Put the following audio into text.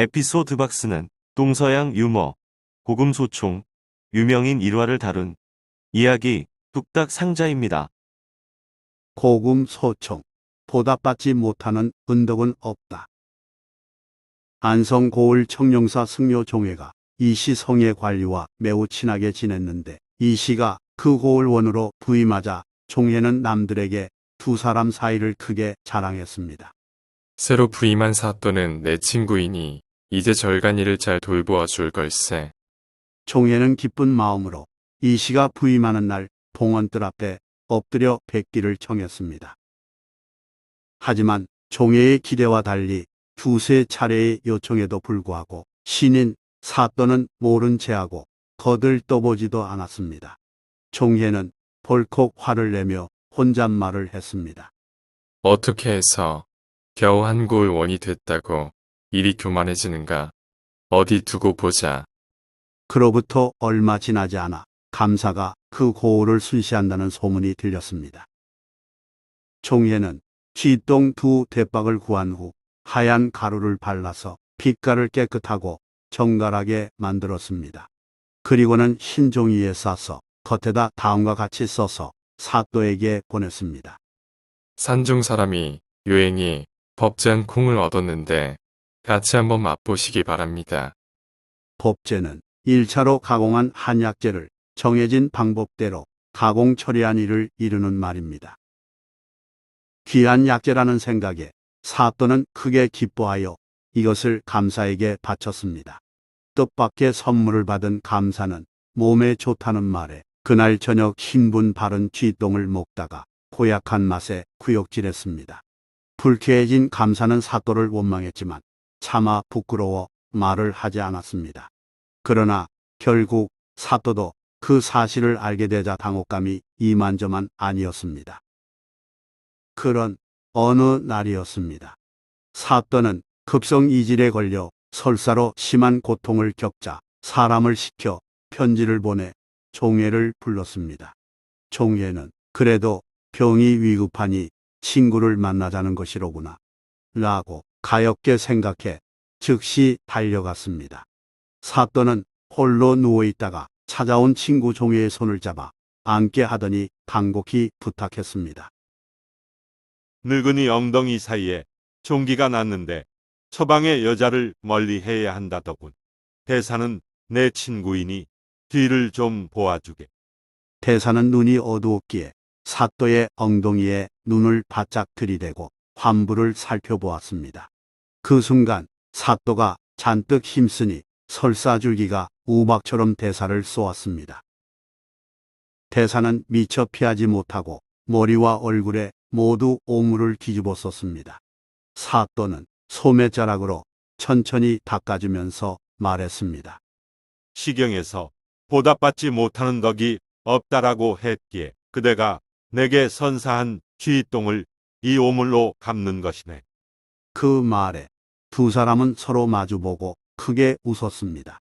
에피소드 박스는 동서양 유머, 고금 소총, 유명인 일화를 다룬 이야기 뚝딱 상자입니다. 고금 소총, 보답받지 못하는 은덕은 없다. 안성 고을 청룡사 승려 종회가 이씨 성의 관리와 매우 친하게 지냈는데 이씨가 그 고을 원으로 부임하자 종회는 남들에게 두 사람 사이를 크게 자랑했습니다. 새로 부임한 사또는 내 친구이니 이제 절간일을 잘 돌보아 줄 걸세. 종회는 기쁜 마음으로 이 씨가 부임하는 날 봉헌뜰 앞에 엎드려 뵙기를 청했습니다. 하지만 종회의 기대와 달리 두세 차례의 요청에도 불구하고 신인 사또는 모른 체하고 거들 떠보지도 않았습니다. 종회는 벌컥 화를 내며 혼잣말을 했습니다. 어떻게 해서 겨우 한 고을 원이 됐다고 일이 교만해지는가? 어디 두고 보자. 그로부터 얼마 지나지 않아 감사가 그 고을을 순시한다는 소문이 들렸습니다. 종예는 쥐똥 두 대박을 구한 후 하얀 가루를 발라서 빛깔을 깨끗하고 정갈하게 만들었습니다. 그리고는 흰 종이에 싸서 겉에다 다음과 같이 써서 사또에게 보냈습니다. 산중 사람이 유행이 법제한 콩을 얻었는데 같이 한번 맛보시기 바랍니다. 법제는 1차로 가공한 한약재를 정해진 방법대로 가공 처리한 일을 이루는 말입니다. 귀한 약재라는 생각에 사또는 크게 기뻐하여 이것을 감사에게 바쳤습니다. 뜻밖의 선물을 받은 감사는 몸에 좋다는 말에 그날 저녁 흰분 바른 쥐똥을 먹다가 고약한 맛에 구역질했습니다. 불쾌해진 감사는 사또를 원망했지만 차마 부끄러워 말을 하지 않았습니다. 그러나 결국 사또도 그 사실을 알게 되자 당혹감이 이만저만 아니었습니다. 그런 어느 날이었습니다. 사또는 급성 이질에 걸려 설사로 심한 고통을 겪자 사람을 시켜 편지를 보내 종회를 불렀습니다. 종회는 그래도 병이 위급하니 친구를 만나자는 것이로구나. 라고 가엽게 생각해 즉시 달려갔습니다. 사또는 홀로 누워있다가 찾아온 친구 종회의 손을 잡아 안게 하더니 간곡히 부탁했습니다. 늙은이 엉덩이 사이에 종기가 났는데 처방의 여자를 멀리 해야 한다더군. 대사는 내 친구이니 뒤를 좀 보아주게. 대사는 눈이 어두웠기에 사또의 엉덩이에 눈을 바짝 들이대고 환부를 살펴보았습니다. 그 순간 사또가 잔뜩 힘쓰니 설사줄기가 우박처럼 대사를 쏘았습니다. 대사는 미처 피하지 못하고 머리와 얼굴에 모두 오물을 뒤집어 썼습니다. 사또는 소매자락으로 천천히 닦아주면서 말했습니다. 시경에서 보답받지 못하는 덕이 없다라고 했기에 그대가 내게 선사한 쥐똥을 이 오물로 갚는 것이네. 그 말에 두 사람은 서로 마주보고 크게 웃었습니다.